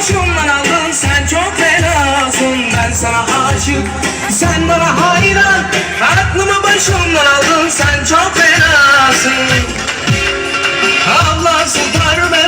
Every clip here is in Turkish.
başımdan aldın Sen çok fenasın. Ben sana aşık Sen bana hayran. Aklımı başımdan aldın Sen çok fenasın. Allah sıkar bebeğim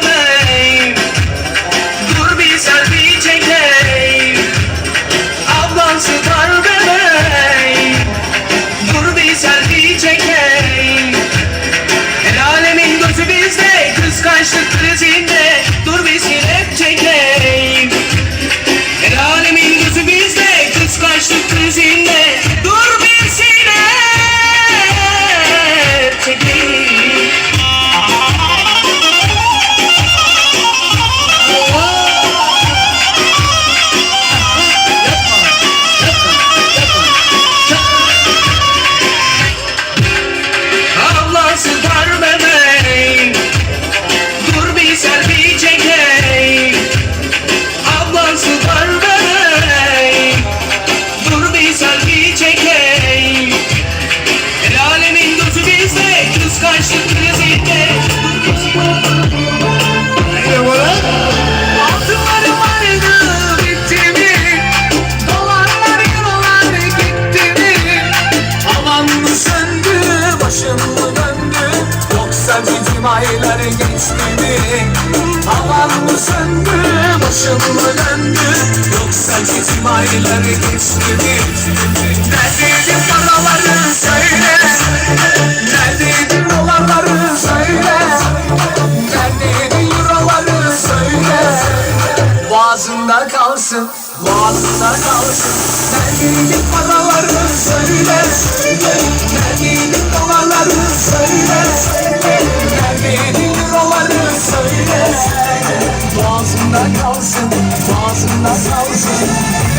aylar geçti? Havan mı söndü, başım mı döndü? Yoksa bizim aylar geçti mi? Neredeydin paraları söyle. Neredeydin dolarları söyle. Neredeydin euroları söyle. Boğazında kalsın, boğazında kalsın. Neredeydin paraları söyle. Neredeydin boğazında kalsın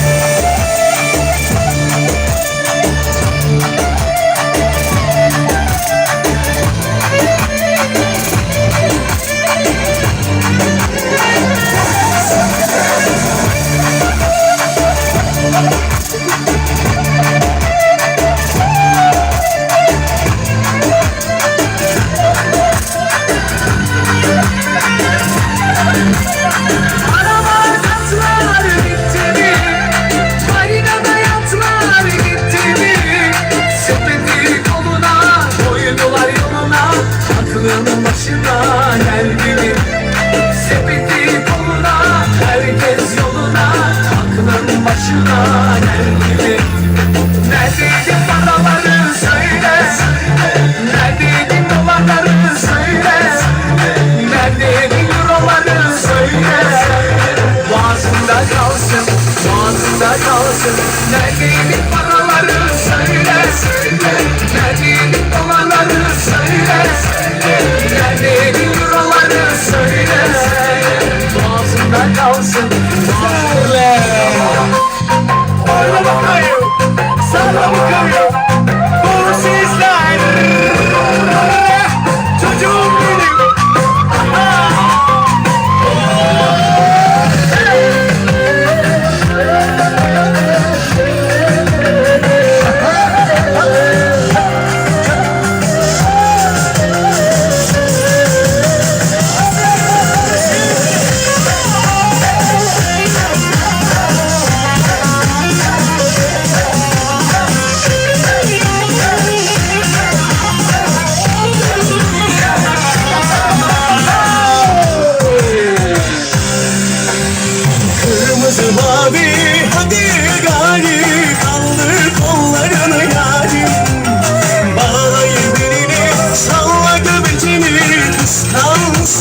kalsın Neredeydin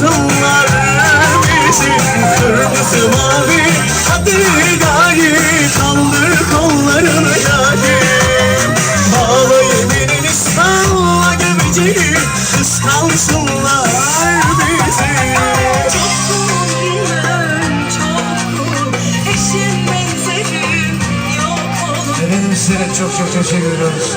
kıskansınlar bizi Kırmızı mavi. Hadi gari kaldır kollarını yarim Bağlayın belini salla göbecini kıskansınlar bizi. Eşin benzerin yok olur. Efendim size çok çok teşekkür ediyoruz.